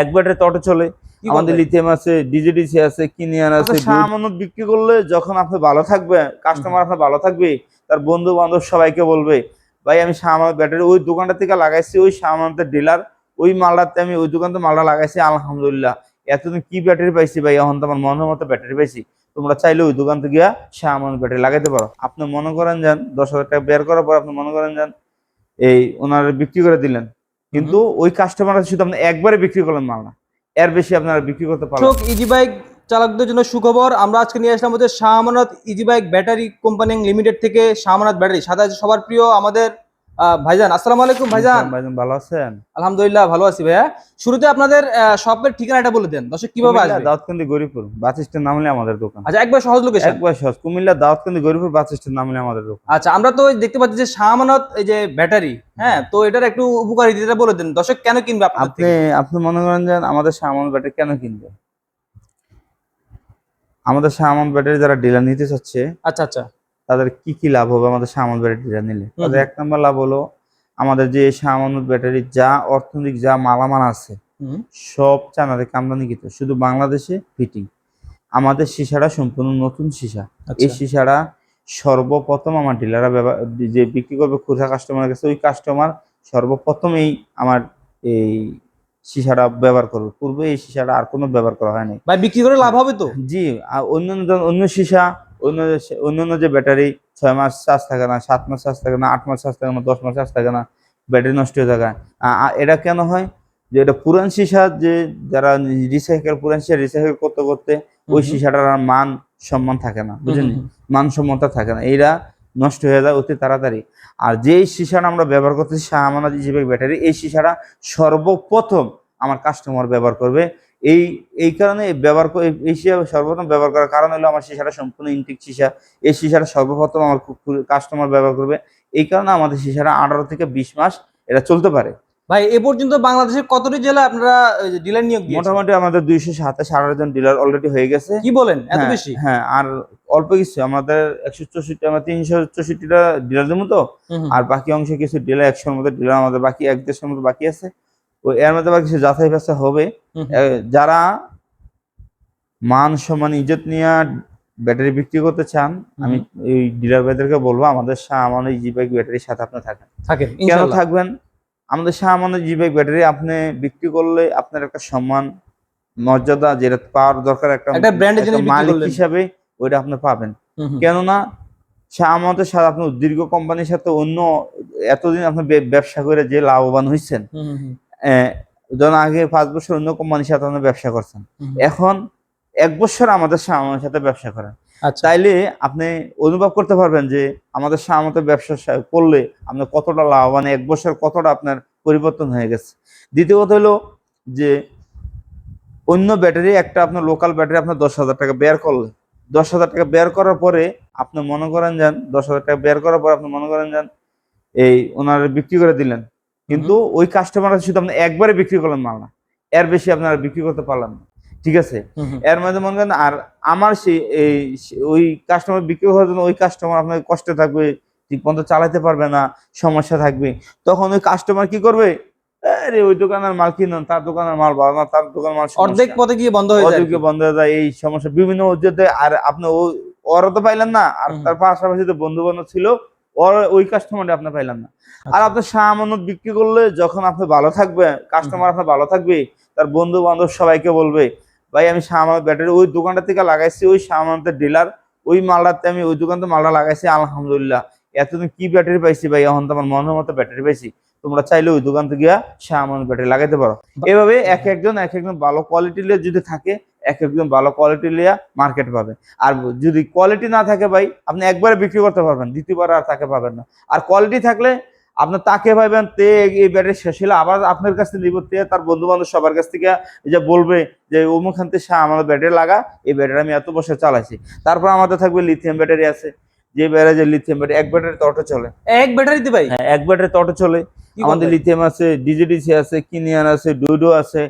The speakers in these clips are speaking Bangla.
এক ব্যাটারি অটো চলে আমাদের? লিথিয়াম আছে ডিজিডিসি আছে কিনিয়ান আছে সামান্য বিক্রি করলে যখন আপনি ভালো থাকবে কাস্টমার আপনার ভালো থাকবে তার বন্ধু বান্ধব সবাইকে বলবে ভাই আমি সামান্য ব্যাটারি ওই দোকানটা থেকে লাগাইছি ওই সামান্য ডিলার ওই মালটাতে আমি ওই দোকান থেকে মালটা লাগাইছি আলহামদুলিল্লাহ। এতদিন কি ব্যাটারি পাইছি ভাই? এখন তো আমার মনের মতো ব্যাটারি পাইছি। তোমরা চাইলে ওই দোকান থেকে গিয়া সামান্য ব্যাটারি লাগাইতে পারো। আপনি মনে করেন যান দশ হাজার টাকা বের করার পর আপনি মনে করেন যান এই ওনার বিক্রি করে দিলেন। কিন্তু ওই কাস্টমার শুধু আপনি একবারে বিক্রি করলেন মাল না। এর বেশি আপনারা বিক্রি করতে পারবেন ইজি বাইক চালকদের জন্য সুখবর। আমরা আজকে নিয়ে আসলাম হচ্ছে Shahmanat easy bike battery company limited থেকে শাহমানত ব্যাটারি সাদা সবার প্রিয় আমাদের ভাইজান আসসালামু আলাইকুম ভাইজান। ভাইজান ভালো আছেন? আলহামদুলিল্লাহ ভালো আছি ভাইয়া। শুরুতে আপনাদের শপের ঠিকানাটা বলে দেন। দর্শক কীভাবে আসবে? দাউদকান্দি গরিপুর বাস স্ট্যান্ড নামলে আমাদের দোকান। আচ্ছা একবার সহজ লোকেশন একবার সহজ কুমিল্লা দাউদকান্দি গরিপুর বাস স্ট্যান্ড নামলে আমাদের দোকান। আচ্ছা আমরা তো দেখতে পাচ্ছি যে শাহমানত এই যে ব্যাটারি হ্যাঁ তো এটার একটু উপকারিতা বলে দেন। দর্শক কেন কিনবে আপনি আপনি মনে করেন যে আমাদের সামান ব্যাটারি কেন কিনবে? আমাদের সামান ব্যাটারি যারা ডিলার নিতে চাচ্ছে আচ্ছা আচ্ছা। তাদের কি কি লাভ হবে আমাদের সামান ব্যাটারিটা নিলে? তাদের এক নম্বর লাভ হলো আমাদের যে সামান ব্যাটারি যা অর্থনৈতিক যা মালামাল আছে সব চায়না থেকে আমদানিকৃত শুধু বাংলাদেশে ফিটিং আমাদের সিসাটা সম্পূর্ণ নতুন সিসা। এই আচ্ছা সিসাটা সর্বপ্রথম আমার ডিলাররা যে বিক্রি করবে খুচরা কাস্টমারের কাছে ওই কাস্টমার সর্বপ্রথম এই আমার এই সিসাটা ব্যবহার করবে। পূর্বে এই সিসাটা আর কোনো ব্যবহার করা হয়নি। ভাই বিক্রি করে লাভ হবে তো? জি অন্যান্য অন্য সিসা অন্য অন্যান্য যে ব্যাটারি ছয় মাস চার্জ থাকে না সাত মাস চার্জ থাকে না আট মাস চার্জ থাকে না দশ মাস চার্জ থাকে না ব্যাটারি নষ্ট হয়ে থাকে। এটা কেন হয়? যে এটা পুরান সিসা যে যারা রিসাইকেল পুরান সিসা রিসাইকেল করতে করতে ওই সিসাটার আর মান সম্মান থাকে না বুঝলেন হুম, মানসম্মতা থাকে না এইটা নষ্ট হয়ে যায় অতি তাড়াতাড়ি। আর যেই সিসাটা আমরা ব্যবহার করতেছি শাহমানা জিবে ব্যাটারি এই সিসাটা সর্বপ্রথম আমার কাস্টমার ব্যবহার করবে। এই এই কারণে ব্যবহার এই সিসা সর্বপ্রথম ব্যবহার করার কারণ হলো আমার সিসাটা সম্পূর্ণ ইনটেক সিসা। এই সিসাটা সর্বপ্রথম আমার কাস্টমার ব্যবহার করবে। এই কারণে আমাদের সিসাটা আঠারো থেকে বিশ মাস এটা চলতে পারে। ভাই এ পর্যন্ত বাংলাদেশের কতটি জেলা আপনারা ডিলার নিয়োগ মোটামুটি আমাদের দুইশো সাতাশ আঠারো জন ডিলার অলরেডি হয়ে গেছে। কি বলেন? এত হ্যাঁ, বেশি? হ্যাঁ আর অল্প কিছু আমাদের একশো চৌষট্টি আমরা তিনশো চৌষট্টিটা ডিলার দেবো তো। আর বাকি অংশে কিছু ডিলার একশোর মতো ডিলার আমাদের বাকি এক দেড়শোর মতো বাকি আছে। এর মধ্যে আবার কিছু যাচাই বাছাই হবে। যারা মান সম্মান ইজ্জত নিয়ে ব্যাটারি বিক্রি করতে চান আমি এই ডিলার ভাইদেরকে বলব আমাদের শাহমান জি বাইক ব্যাটারির সাথে আপনি থাকেন। থাকেন কেন থাকবেন? আমাদের শাহমান জি বাইক ব্যাটারি আপনি বিক্রি করলে আপনার একটা সম্মান মর্যাদা যেটা পাওয়ার দরকার একটা মালিক। হিসাবে ওইটা আপনি পাবেন। কেননা আমাদের সাথে আপনি দীর্ঘ কোম্পানির সাথে অন্য এতদিন আপনি ব্যবসা করে যে লাভবান হয়েছেন আহ, যখন আগে পাঁচ বছর অন্য কোম্পানির সাথে ব্যবসা করছেন। এখন এক বছর আমাদের সামানের সাথে ব্যবসা করেন। আচ্ছা। তাইলে আপনি অনুভব করতে পারবেন যে আমাদের সামতে ব্যবসা করলে আপনার কতটা লাভবান এক বছর কতটা আপনার পরিবর্তন হয়ে গেছে। দ্বিতীয় কথা হলো যে অন্য ব্যাটারি একটা আপনার লোকাল ব্যাটারি আপনার দশ হাজার টাকা বের করলে। দশ হাজার টাকা বের করার পরে আপনি মনে করেন যান দশ হাজার টাকা বের করার পর আপনি মনে করেন যান এই ওনার বিক্রি করে দিলেন। কিন্তু ওই কাস্টমার শুধু আপনি একবারে বিক্রি করলেন মাল না। এর বেশি আপনারা বিক্রি করতে পারলেন না। ঠিক আছে। এর মধ্যে মনে করেন আর আমার সেই এই ওই কাস্টমার বিক্রি হওয়ার জন্য ওই কাস্টমার আপনার কষ্টে থাকবে ঠিক মতো চালাতে পারবে না সমস্যা থাকবে। তখন ওই কাস্টমার কি করবে? আরে ওই দোকানের মাল কিনুন তার দোকানের মাল ভালো না তার দোকানের মাল অর্ধেক পথে গিয়ে বন্ধ হয়ে যায় বন্ধ হয়ে যায় এই সমস্যা। বিভিন্ন উদ্যোগে আর আপনি ও ওরা তো পাইলেন না আর তার পাশাপাশি যে বন্ধু বান্ধব ছিল ওর ওই কাস্টমারটা আপনার পাইলাম না। আর আচ্ছা। আপনি সামান্য বিক্রি করলে যখন আপনি ভালো থাকবে কাস্টমার আপনার ভালো থাকবে তার বন্ধু বান্ধব সবাইকে বলবে ভাই আমি সামান ব্যাটারি ওই দোকানটা থেকে লাগাইছি ওই সামানের ডিলার ওই মালটাতে আমি ওই দোকান থেকে মালটা লাগাইছি আলহামদুলিল্লাহ। এতদিন কি ব্যাটারি পাইছি ভাই? এখন তো আমার মনের মতো ব্যাটারি পাইছি। তোমরা চাইলে ওই দোকান থেকে গিয়া সামান ব্যাটারি লাগাইতে পারো। এভাবে এক একজন এক একজন ভালো কোয়ালিটি যদি থাকে এক একজন ভালো কোয়ালিটি লিয়া মার্কেট পাবে আর যদি কোয়ালিটি না থাকে ভাই আপনি একবারে বিক্রি করতে পারবেন দ্বিতীয়বার আর তাকে পাবেন না। আর কোয়ালিটি থাকলে আপনার তাকে পাইবেন তে এই ব্যাটারি শেষ হলে আবার আপনার কাছ থেকে নিব তে তার বন্ধু বান্ধব সবার কাছ থেকে এই যে বলবে যে অমুখান থেকে শাহ আমাদের ব্যাটারি লাগা এই ব্যাটারি আমি এত বছর চালাইছি। তারপর আমাদের থাকবে লিথিয়াম ব্যাটারি আছে। যে ব্যাটারি যে লিথিয়াম ব্যাটারি এক ব্যাটারি তো অটো চলে। এক ব্যাটারিতে ভাই? হ্যাঁ এক ব্যাটারি তো অটো চলে আমাদের লিথিয়াম আছে ডিজিডিসি আছে কিনিয়ান আছে ডুডো আছে।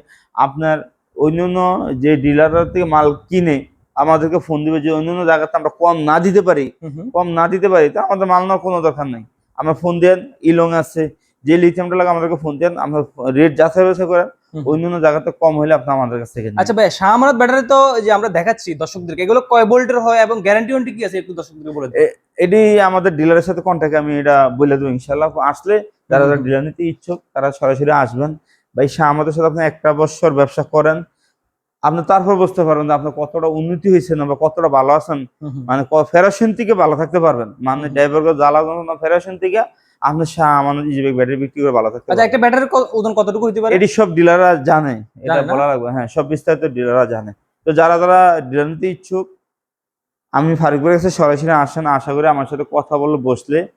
আপনার অন্যান্য যে ডিলাররা থেকে মাল কিনে আমাদেরকে ফোন দিবে যে অন্যান্য জায়গাতে আমরা কম না দিতে পারি। কম না দিতে পারি তা আমাদের মাল নেওয়ার কোনো দরকার নেই। আমরা ফোন দেন ইলং আছে যে লিথিয়ামটা লাগে আমাদেরকে ফোন দেন আমরা রেট যাচাই বাছাই করেন হুম। অন্য জায়গাতে কম হলে আপনি আমাদের কাছ থেকে আচ্ছা ভাই শাহ আমানত ব্যাটারি তো যে আমরা দেখাচ্ছি দর্শকদেরকে এগুলো কয় ভোল্টের হয় এবং গ্যারান্টি ওয়ারেন্টি কি আছে একটু দর্শকদেরকে বলে এটি আমাদের ডিলারের সাথে কন্ট্যাক্ট আমি এটা বলে দেবো ইনশাল্লাহ আসলে যারা যারা ডিলার নিতে ইচ্ছুক তারা সরাসরি আসবেন। ভাই আমাদের সাথে আপনি একটা বছর ব্যবসা করেন। আপনি তারপর বুঝতে পারবেন যে আপনার কতটা উন্নতি হয়েছে না বা কতটা ভালো আছেন। মানে ফেরাসিন থেকে ভালো থাকতে পারবেন। মানে। ড্রাইভারকে জ্বালা না ফেরাসিন থেকে আপনি শাহ আমাদের ইজিবে ব্যাটারি বিক্রি করে ভালো থাকতে আচ্ছা একটা ব্যাটারির ক- ওজন কতটুকু হতে পারে? এটি সব ডিলাররা জানে। এটা বলা লাগবে। হ্যাঁ সব বিস্তারিত ডিলাররা জানে। তো যারা যারা ডিলার নিতে ইচ্ছুক আমি ফারুকের কাছে সরাসরি আসেন। আশা করি আমার সাথে কথা বলে বসলে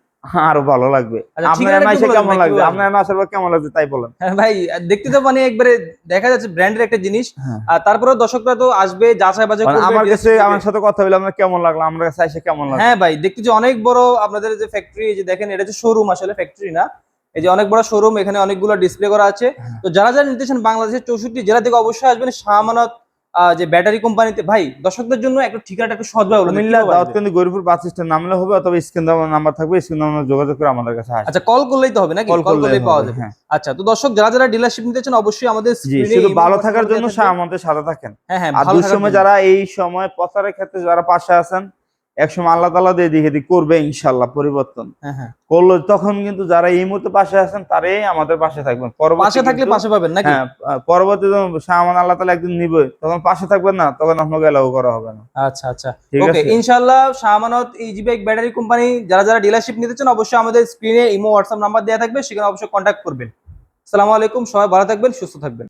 আরও ভালো লাগবে। আচ্ছা, আপনার কেমন লাগবে আপনার পর কেমন লাগছে তাই বলেন। হ্যাঁ ভাই দেখতে তো মানে একবারে দেখা যাচ্ছে ব্র্যান্ডের একটা জিনিস। হ্যাঁ। আর তারপরে দর্শকরা তো আসবে যাচাই মানে করবে আমার কাছে আমার সাথে কথা বলে আপনার কেমন লাগল? আমার কাছে এসে কেমন লাগল? হ্যাঁ ভাই দেখতে যে অনেক বড় আপনাদের যে ফ্যাক্টরি যে দেখেন এটা যে শোরুম আসলে ফ্যাক্টরি না। এই যে অনেক বড় শোরুম এখানে অনেকগুলো ডিসপ্লে করা আছে। হ্যাঁ। তো যারা যারা নিতেছেন বাংলাদেশের চৌষট্টি জেলা থেকে অবশ্যই আসবেন শাহমানত যে ব্যাটারি কোম্পানিতে ভাই দর্শকদের জন্য একটা ঠিকানাটা একটু সহজভাবে ভাবে দিন, কুমিল্লা দাউদকান্দি গরিপুর বাস স্ট্যান্ড নামলে হবে অথবা স্ক্রিন নাম্বার থাকবে স্ক্রিন নাম্বার যোগাযোগ করে আমাদের কাছে আসবে। আচ্ছা কল করলেই তো হবে নাকি? কল করলেই পাওয়া যাবে। হ্যাঁ। আচ্ছা তো দর্শক যারা যারা ডিলারশিপ নিতে চান অবশ্যই আমাদের জি শুধু ভালো থাকার জন্য দেওয়া আমাদের সাথে থাকেন। হ্যাঁ হ্যাঁ ভালো সময় যারা এই সময় প্রচারের ক্ষেত্রে যারা পাশে আছেন একসময় আল্লাহ তালা দিয়ে দিকে দিক করবে ইনশাল্লাহ পরিবর্তন। হ্যাঁ হ্যাঁ। করল তখন কিন্তু যারা এই মুহূর্তে পাশে আছেন তারাই আমাদের পাশে থাকবেন। পাশে থাকলে পাশে পাবেন নাকি? হ্যাঁ পরবর্তী যখন সামান আল্লাহ তালা একদিন নিবে তখন পাশে থাকবেন না তখন আপনাকে এলাও করা হবে না। আচ্ছা আচ্ছা। ঠিক ওকে আছে? ইনশাআল্লাহ শাহমানত ইজি ব্যাটারি কোম্পানি যারা যারা ডিলারশিপ নিতে চান অবশ্যই আমাদের স্ক্রিনে ইমো হোয়াটসঅ্যাপ নাম্বার দেওয়া থাকবে সেখানে অবশ্যই কন্ট্যাক্ট করবেন। আসসালামু আলাইকুম সবাই ভালো থাকবেন সুস্থ থাকবেন।